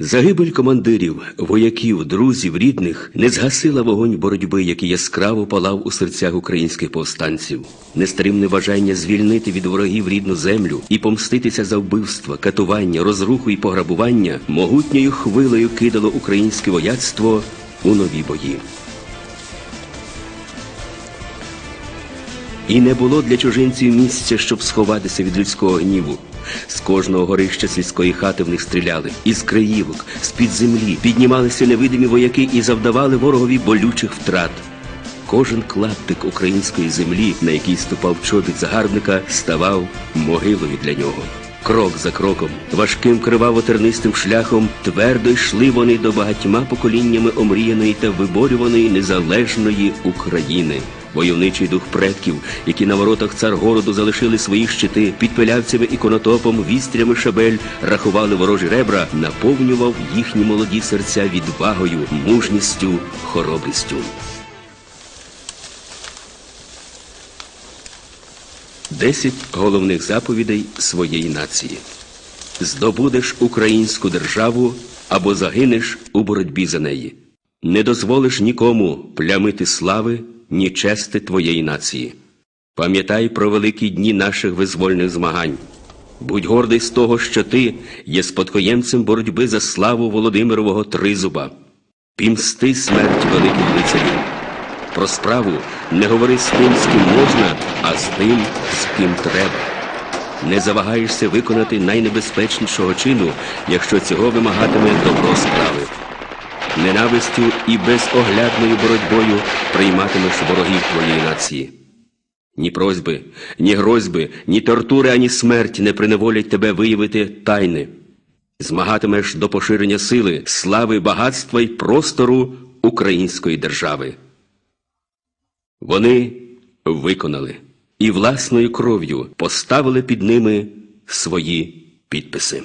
Загибель командирів, вояків, друзів, рідних не згасила вогонь боротьби, який яскраво палав у серцях українських повстанців. Нестримне бажання звільнити від ворогів рідну землю і помститися за вбивства, катування, розруху і пограбування могутньою хвилею кидало українське вояцтво у нові бої. І не було для чужинців місця, щоб сховатися від людського гніву. З кожного горища сільської хати в них стріляли, із краївок, з-під землі піднімалися невидимі вояки і завдавали ворогові болючих втрат. Кожен клаптик української землі, на який ступав чобіт загарбника, ставав могилою для нього. Крок за кроком, важким криваво-тернистим шляхом твердо йшли вони до багатьма поколіннями омріяної та виборюваної незалежної України. Войовничий дух предків, які на воротах царгороду залишили свої щити, під пилявцями і конотопом, вістрями шабель рахували ворожі ребра, наповнював їхні молоді серця відвагою, мужністю, хоробрістю. Десять головних заповідей своєї нації. Здобудеш українську державу або загинеш у боротьбі за неї. Не дозволиш нікому плямити слави, ні чести твоєї нації. Пам'ятай про великі дні наших визвольних змагань. Будь гордий з того, що ти є спадкоємцем боротьби за славу Володимирового Тризуба. Пімсти смерть великих лицарів. Про справу не говори з тим, з ким можна, а з тим, з ким треба. Не завагаєшся виконати найнебезпечнішого чину, якщо цього вимагатиме добро справи. Ненавистю і безоглядною боротьбою прийматимеш ворогів твоєї нації. Ні просьби, ні грозьби, ні тортури, ані смерть не приневолять тебе виявити тайни. Змагатимеш до поширення сили, слави, багатства й простору української держави. Вони виконали і власною кров'ю поставили під ними свої підписи.